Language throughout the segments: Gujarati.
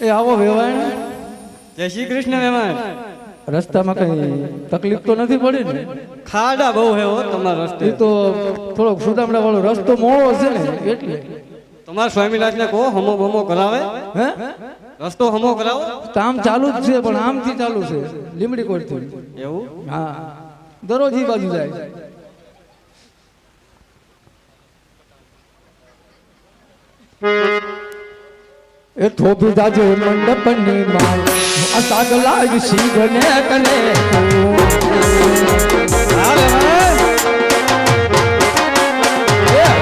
એ આવો વેવાણ. જય શ્રી કૃષ્ણ વેવાણ. રસ્તામાં કઈ તકલીફ તો નથી પડી ને? ખાડા બહુ હે તમારા રસ્તે. તો થોડોક સુદામડા વાળો રસ્તો મોળો છે ને એટલે. તમારા સ્વામીનાથને કહો હમો બમો કરાવે. હે? રસ્તો હમો કરાવો. કામ ચાલુ જ છે પણ આમથી ચાલુ છે લીમડી કોટથી. એવું? હા. દરરોજ એ બાજુ જાય. એ થોભી જાજે મંડપની માલ આ સાગલા ને કને.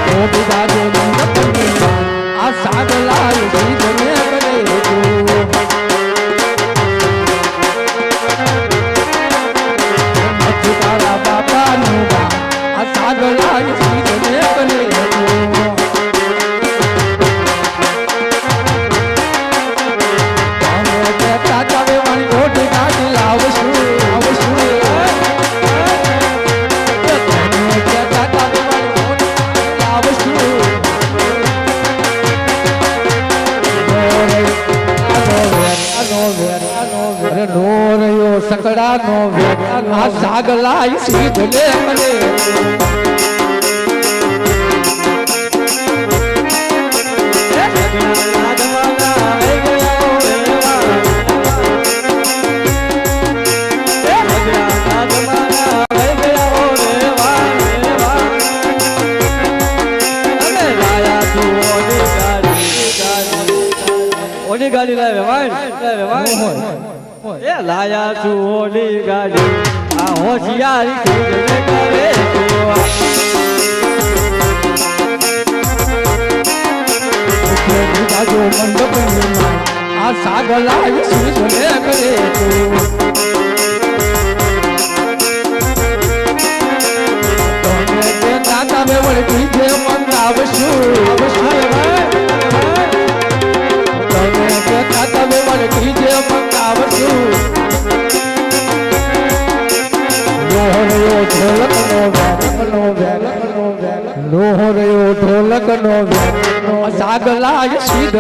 થોભી જાજે લાયા તું ઓની ગાડી, ગાડી. ઓની ગાડી લાવે વાણ, લાવે વાણ. એ લાયા છું હોલી ગાડી. આ હોશિયારી થી કરે જાજો મંડપ આ કરે તમે કાકા બે વળગી જે મંગાવશું તમે હો સીધ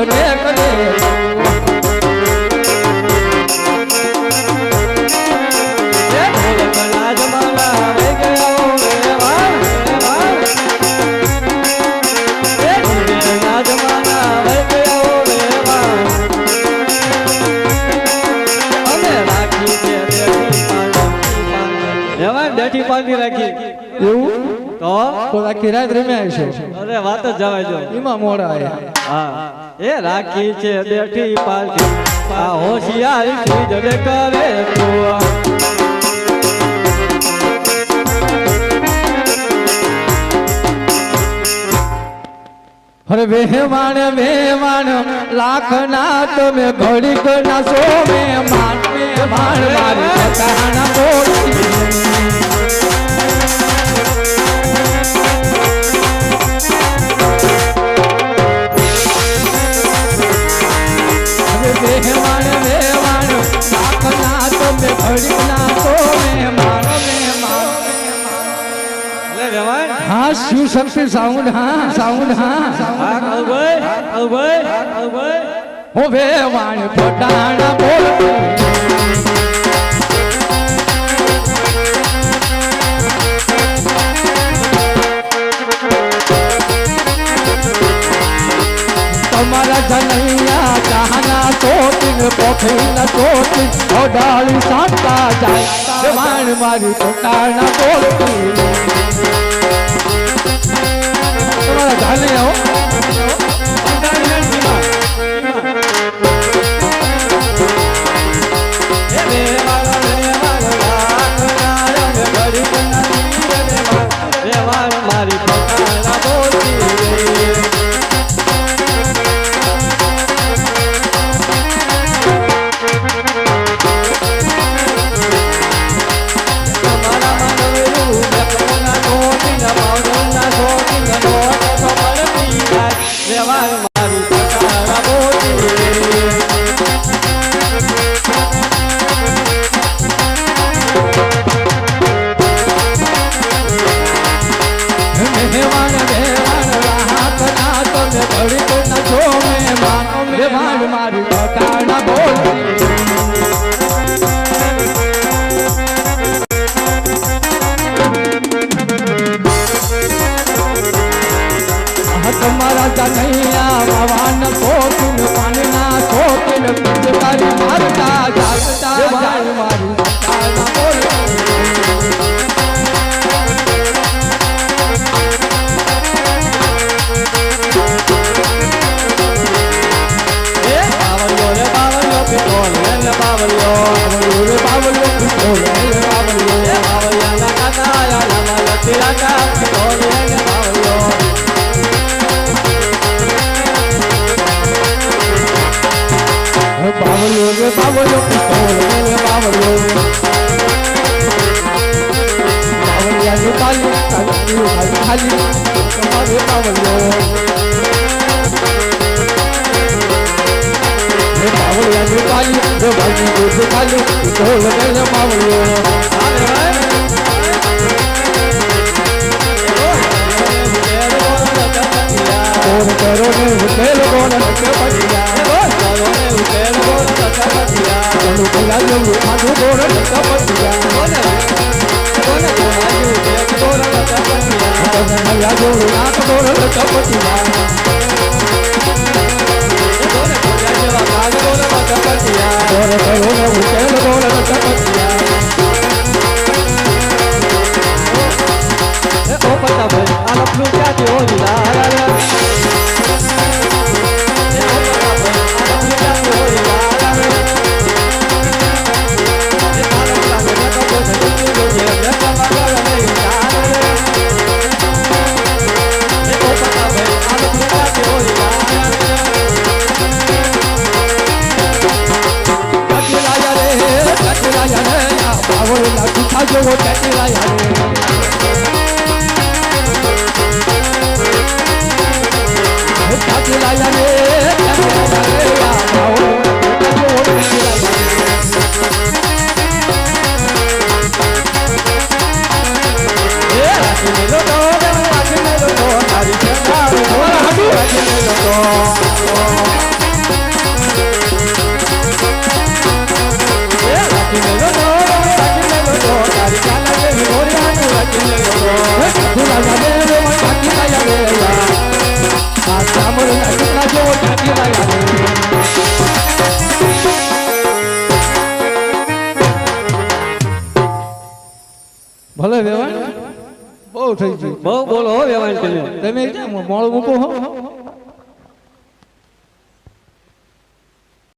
બેઠી રાખી. એવું? તો આખી રાત રમ્યા છે અરે વાત જ જવા જો. એમાં મોડા આયા. હા. એ રાખી છે બેઠી પાર્ટી આ હોશિયારી ચીજ રે કરે તું અરે વેહવાણ વેહવાણ લાખ ના તમે ઘડીક ના સો મહેમાન મહેમાન મારી કહાના બોલી અરે વેહવાણ વેહવાણ તમે ઘડીક ના મહેમાન મહેમાન હા શિવ શક્તિ? સાઉન્ડ, હા સાઉન્ડ, હા. હા વેવાણ પટાણા બોલ. તમારા જનૈયા પોખીના ચોટીન ઓડાળી સાંતા જાય. વેવાણ મારી તમારા જાને na boca. ખાલી તમારે પાવલો માવલાની પાલી રવાની ગોઠ પાલી ઢોલ ગઈને માવલો કોણ 阿姐，我带你来。ભલે વેવાણ બહુ થઈ ગયું. બહુ બોલો હો વેવાણ તમે મોડું મૂકો હો.